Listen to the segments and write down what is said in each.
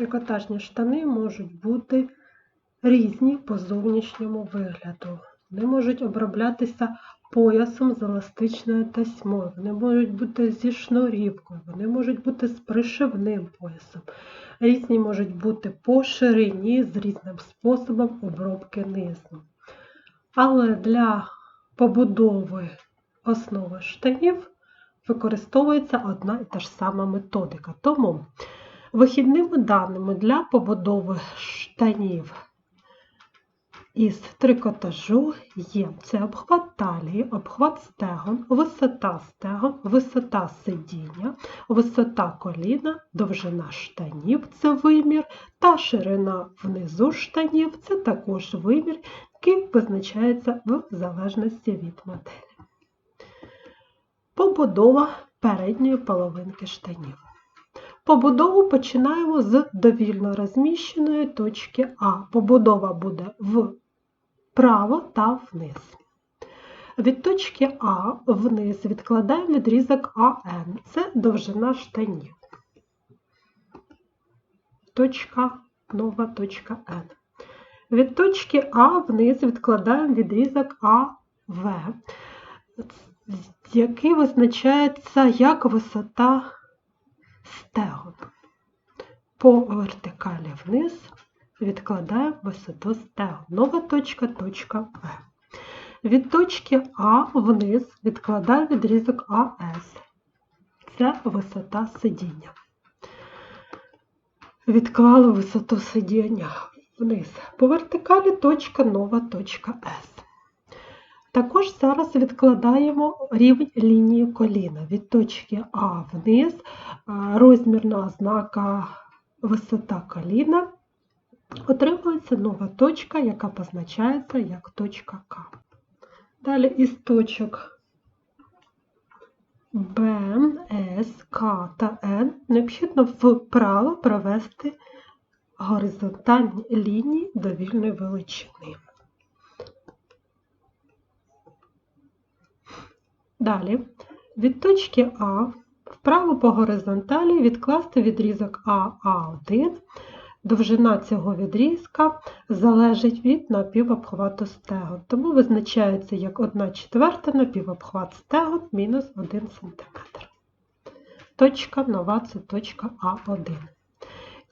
Трикотажні штани можуть бути різні по зовнішньому вигляду. Вони можуть оброблятися поясом з еластичною тасьмою, вони можуть бути зі шнурівкою, вони можуть бути з пришивним поясом. Різні можуть бути по ширині з різним способом обробки низу. Але для побудови основи штанів використовується одна і та ж сама методика. Тому вихідними даними для побудови штанів із трикотажу є це обхват талії, обхват стегон, висота стегон, висота сидіння, висота коліна, довжина штанів це вимір, та ширина внизу штанів це також вимір, який визначається в залежності від моделі. Побудова передньої половинки штанів. Побудову починаємо з довільно розміщеної точки А. Побудова буде вправо та вниз. Від точки А вниз відкладаємо відрізок АН. Це довжина штанів. Точка, нова точка Н. Від точки А вниз відкладаємо відрізок АВ, який визначається як висота стегон. По вертикалі вниз відкладаємо висоту стегон. Нова точка точка В. Від точки А вниз відкладаємо відрізок АС. Це висота сидіння. Відклали висоту сидіння вниз. По вертикалі точка нова точка С. Також зараз відкладаємо рівень лінії коліна. Від точки А вниз, розмірна ознака висота коліна. Отримується нова точка, яка позначається як точка К. Далі із точок Б, С, К та Н необхідно вправо провести горизонтальні лінії довільної величини. Далі від точки А вправо по горизонталі відкласти відрізок АА1. Довжина цього відрізка залежить від напівобхвату стегон, тому визначається як 1 четверта напівобхват стегон мінус 1 см. Точка нова це точка А1.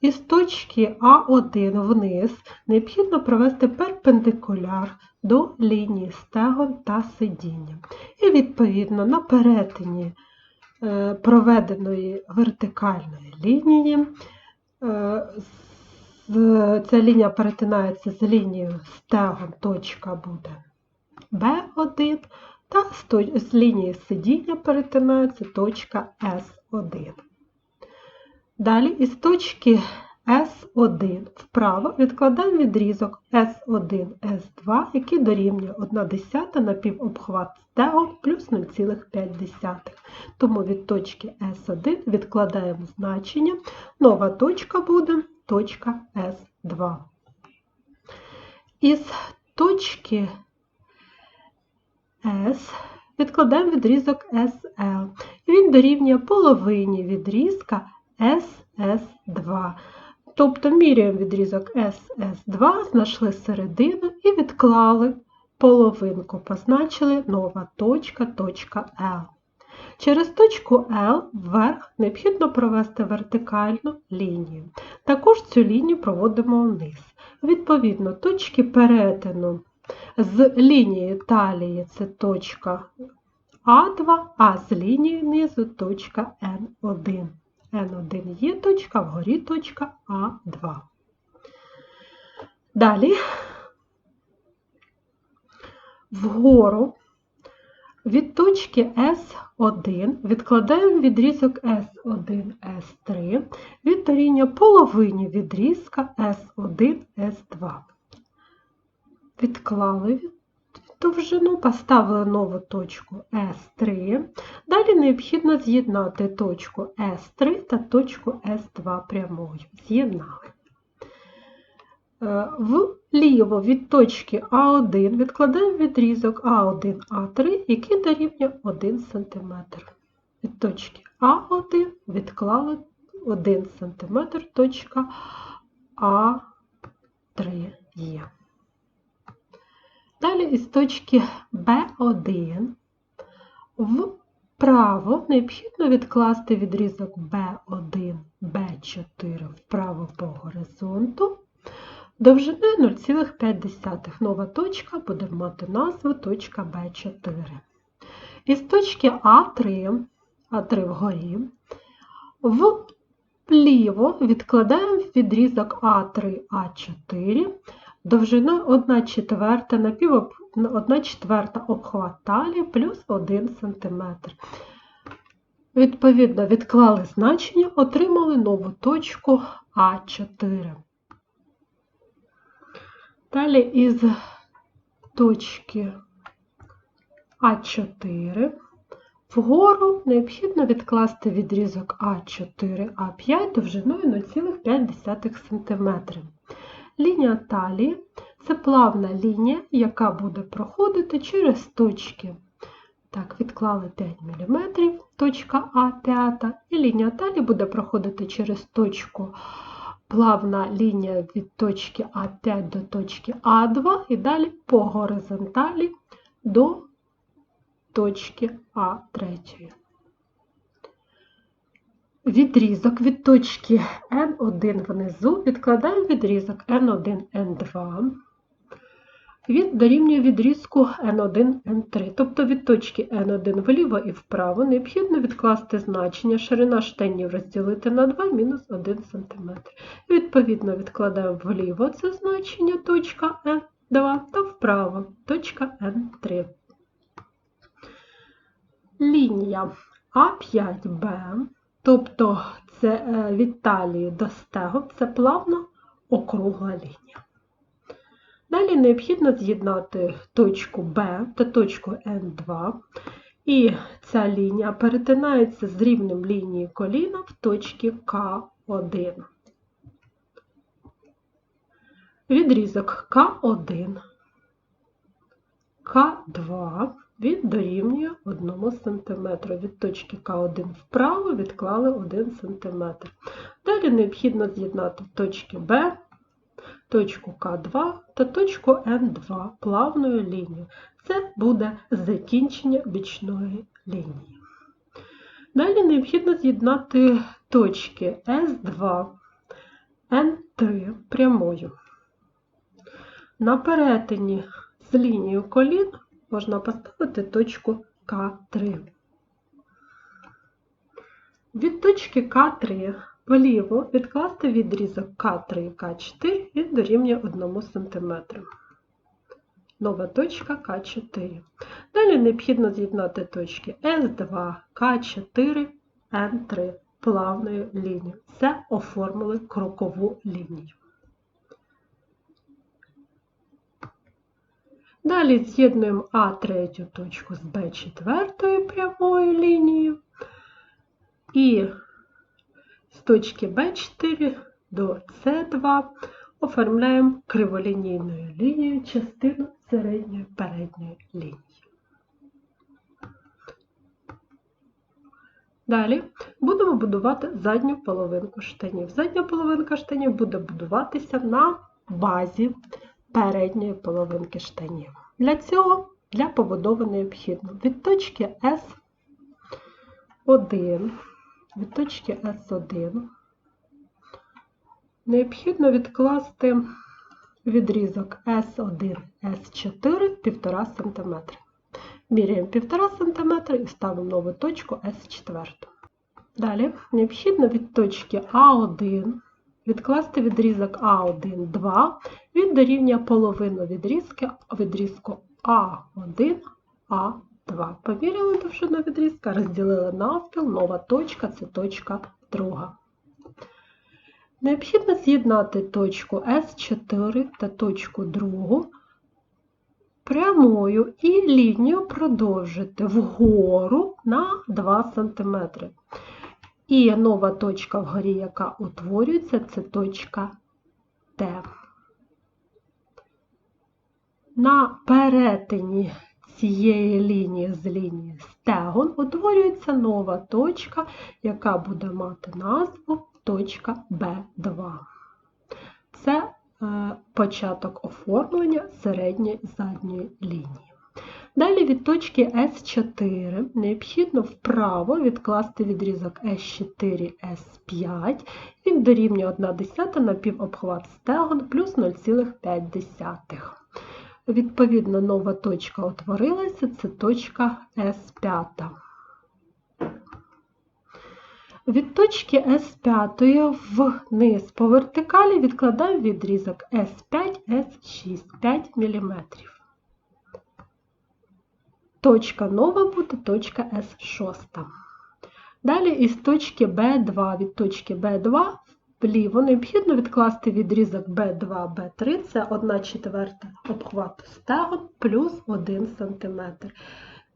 Із точки А1 вниз необхідно провести перпендикуляр до лінії стегон та сидіння. І, відповідно, на перетині е, проведеної вертикальної лінії, е, ця лінія перетинається з лінією стегон, точка буде Б1, та з лінії сидіння перетинається точка С1. Далі із точки S1 вправо відкладаємо відрізок S1, S2, який дорівнює 1 десята напівобхват стегон плюс 0,5. Тому від точки S1 відкладаємо значення. Нова точка буде точка S2. Із точки S відкладаємо відрізок SL. Він дорівнює половині відрізка SS2. Тобто міряємо відрізок SS2, знайшли середину і відклали половинку, позначили нова точка, точка L. Через точку L вверх необхідно провести вертикальну лінію. Також цю лінію проводимо вниз. Відповідно, точки перетину з лінії талії це точка А2, а з лінії низу точка N1. N1 є точка, вгорі точка А2. Далі вгору від точки S1 відкладаємо відрізок S1, S3 від дорівнює половині відрізка S1, S2. Відклали довжину, поставили нову точку S3. Далі необхідно з'єднати точку S3 та точку S2 прямою. З'єднали. Е, вліво від точки А1 відкладаємо відрізок А1, А3, який дорівнює 1 см. Від точки А1 відклали 1 см точка А3 є. Далі із точки Б1 вправо необхідно відкласти відрізок B1, B4 вправо по горизонту. Довжиною 0,5 нова точка буде мати назву точка B4. Із точки А3, А3 вгорі, впліво відкладаємо відрізок А3, А4 довжиною 1 четверта на 1 четверта обхват талії плюс 1 см. Відповідно, відклали значення, отримали нову точку А4. Далі із точки А4 вгору необхідно відкласти відрізок А4, А5 довжиною 0,5 см. Лінія талії це плавна лінія, яка буде проходити через точки. Так, відклали 5 мм, точка А5, і лінія талії буде проходити через точку плавна лінія від точки А5 до точки А2 і далі по горизонталі до точки А3. Відрізок від точки N1 внизу відкладаємо відрізок N1, N2. Він дорівнює відрізку N1, N3. Тобто від точки N1 вліво і вправо необхідно відкласти значення ширина штанів розділити на 2 мінус 1 см. Відповідно, відкладаємо вліво це значення точка N2 та вправо точка N3. Лінія А5Б, тобто це е, від талії до стегу, це плавно округла лінія. Далі необхідно з'єднати точку Б та точку Н2, і ця лінія перетинається з рівнем лінії коліна в точці К1. Відрізок К1, К2 він дорівнює 1 см. Від точки К1 вправо відклали 1 см. Далі необхідно з'єднати точки Б точку К2 та точку Н2 плавною лінією. Це буде закінчення бічної лінії. Далі необхідно з'єднати точки С2, Н3 прямою. На перетині з лінією колін можна поставити точку К3. Від точки К3 Вліво відкласти відрізок К3 і К4 він дорівнює 1 см. Нова точка К4. Далі необхідно з'єднати точки С2, К4, Н3 плавною лінією. Це оформили крокову лінію. Далі з'єднуємо А3 точку з Б4 прямою лінією. І з точки B4 до C2 оформляємо криволінійною лінією частину середньої передньої лінії. Далі будемо будувати задню половинку штанів. Задня половинка штанів буде будуватися на базі передньої половинки штанів. Для цього для побудови необхідно від точки S1 від точки С1 необхідно відкласти відрізок С1, С4 1,5 см. Міряємо 1,5 см і ставимо нову точку С4. Далі необхідно від точки А1 відкласти відрізок А1, 2, він дорівнює половину відрізки відрізку А1, А2. 2. Поміряли довжину відрізка, розділили навпіл, нова точка це точка друга. Необхідно з'єднати точку С4 та точку 2 прямою і лінію продовжити вгору на 2 см. І нова точка вгорі, яка утворюється, це точка Т. На перетині цієї лінії з лінії стегон утворюється нова точка, яка буде мати назву точка Б2. Це е, початок оформлення середньої задньої лінії. Далі від точки С4 необхідно вправо відкласти відрізок С4, С5, він дорівнює 1 десята на півобхват стегон плюс 0,5. Відповідно, нова точка утворилася, це точка С5. Від точки С5 вниз по вертикалі відкладаю відрізок С5, С6, 5 мм. Точка нова буде точка С6. Далі із точки Б2 від точки Б2 вліво необхідно відкласти відрізок B2, B3, це 1 четверта обхвату стегон плюс 1 см.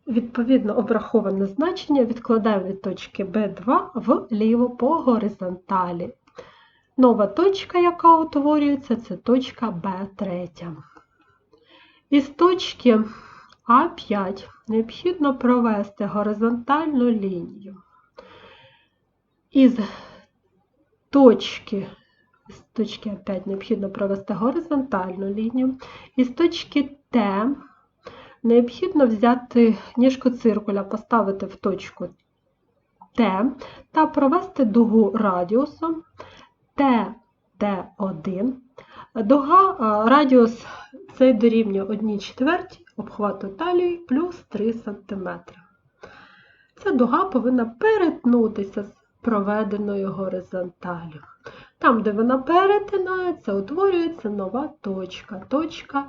Відповідно, обраховане значення відкладаємо від точки B2 вліво по горизонталі. Нова точка, яка утворюється, це точка B3. Із точки А5 необхідно провести горизонтальну лінію. Із точки, з точки опять необхідно провести горизонтальну лінію. Із точки Т необхідно взяти ніжку циркуля, поставити в точку Т та провести дугу радіусом ТТ1. Дуга радіус цей дорівнює 1 четвертій обхвату талії плюс 3 см. Ця дуга повинна перетнутися з проведеною горизонталю. Там, де вона перетинається, утворюється нова точка, точка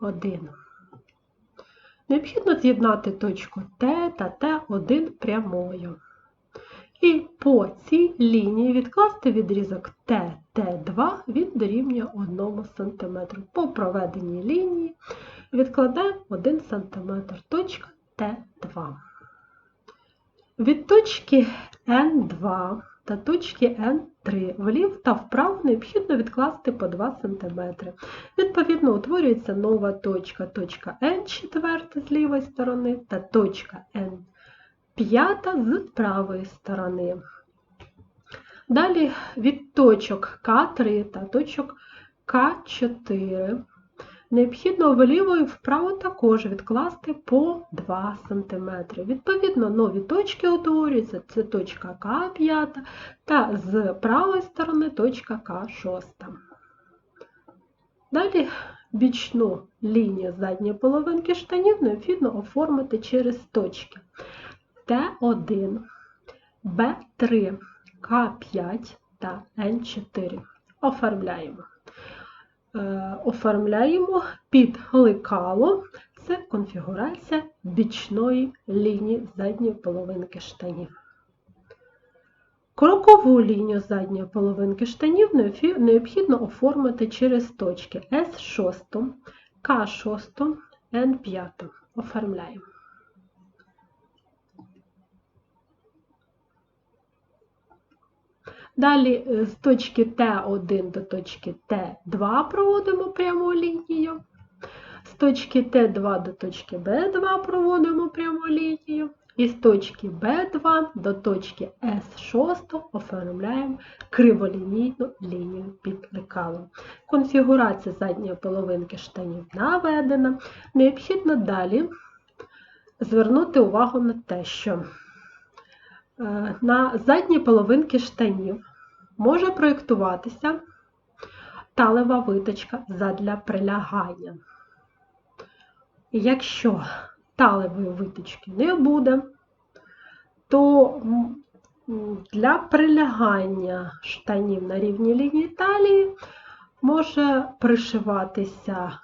Т1. Необхідно з'єднати точку Т та Т1 прямою. І по цій лінії відкласти відрізок ТТ2 він дорівнює 1 см. По проведеній лінії відкладаємо 1 см точка Т2. Від точки N2 та точки N3 влів та вправо необхідно відкласти по 2 см. Відповідно, утворюється нова точка, точка N4 з лівої сторони та точка N5 з правої сторони. Далі від точок К3 та точок К4 Необхідно вліво і вправо також відкласти по 2 см. Відповідно, нові точки утворюються, це точка К5 та з правої сторони точка К6. Далі бічну лінію задньої половинки штанів необхідно оформити через точки Т1, Б3, К5 та Н4. Оформляємо. Е, оформляємо під лекало, це конфігурація бічної лінії задньої половинки штанів. Крокову лінію задньої половинки штанів необхідно оформити через точки С6, К6, Н5. Оформляємо. Далі е, з точки Т1 до точки Т2 проводимо пряму лінію. З точки Т2 до точки Б2 проводимо пряму лінію. І з точки Б2 до точки С6 оформляємо криволінійну лінію під лекалом. Конфігурація задньої половинки штанів наведена. Необхідно далі звернути увагу на те, що на задній половинки штанів може проєктуватися талева виточка задля прилягання. Якщо талевої виточки не буде, то для прилягання штанів на рівні лінії талії може пришиватися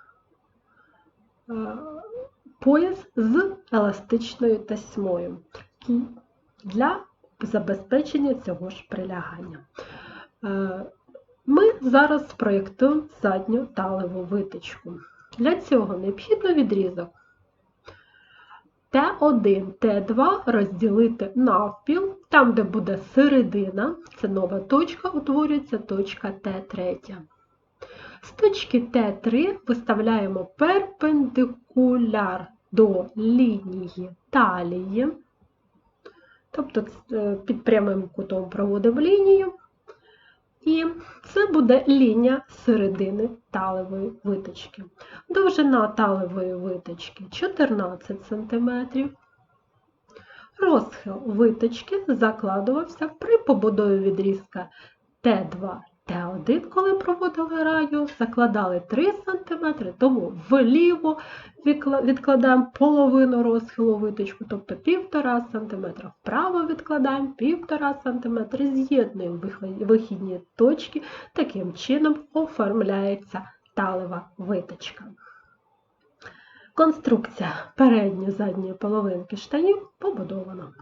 е, пояс з еластичною тасьмою для забезпечення цього ж прилягання. Е, ми зараз спроєктуємо задню талеву виточку. Для цього необхідно відрізок Т1, Т2 розділити навпіл, там, де буде середина, це нова точка, утворюється точка Т3. З точки Т3 виставляємо перпендикуляр до лінії талії, тобто е, під прямим кутом проводимо лінію, і це буде лінія середини талевої виточки. Довжина талевої виточки 14 см. Розхил виточки закладувався при побудові відрізка Т2, Т1, коли проводили радіус, закладали 3 см, тому вліво відкладаємо половину розхилу виточку, тобто 1,5 см. Вправо відкладаємо 1,5 см, з'єднуємо вихідні точки, таким чином оформляється талева виточка. Конструкція передньої задньої половинки штанів побудована.